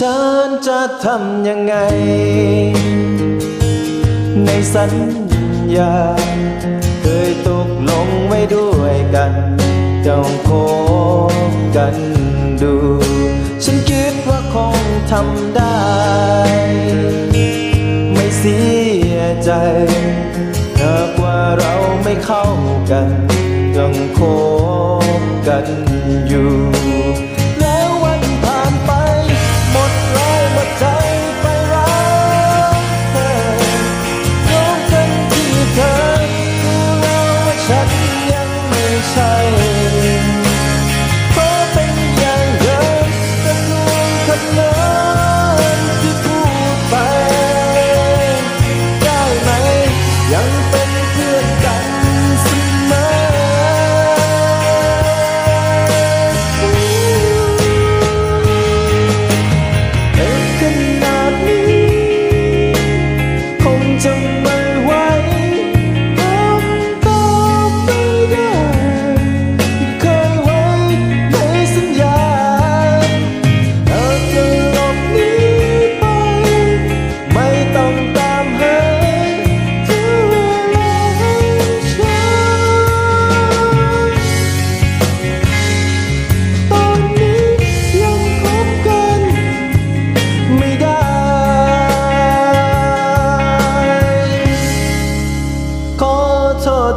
ฉันจะทำยังไง ในสัญญา เคยตกลงไว้ด้วยกันจ้องคบกันดู ฉันคิดว่าคงทำได้ ไม่เสียใจหากว่าเราไม่เข้ากันต้องคบกันอยู่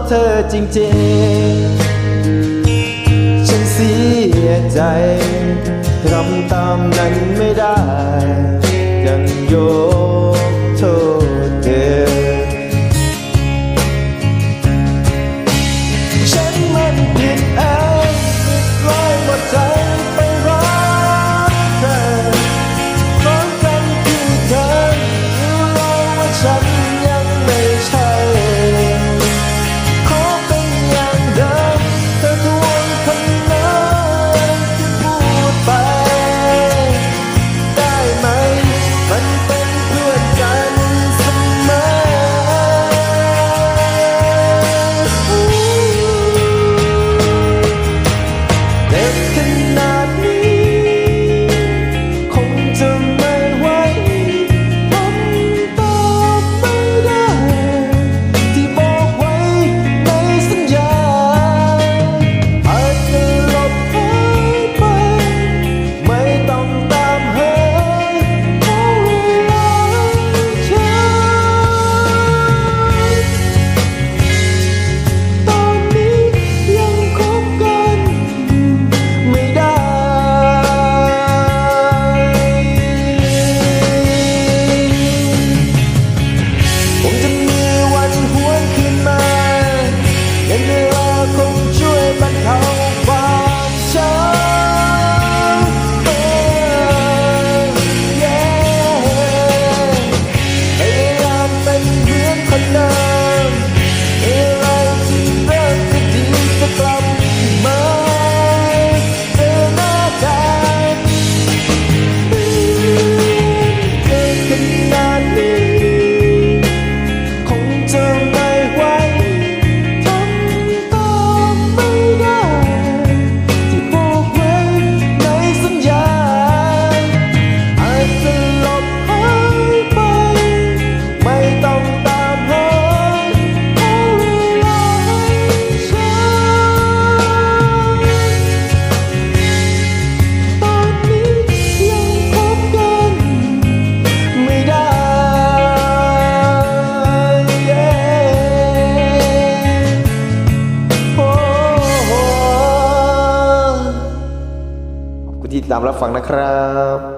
เธอจริงๆ ฉันเสียใจทำตามนั้นไม่ได้ยังโย later ที่ตามรับฟังนะครับ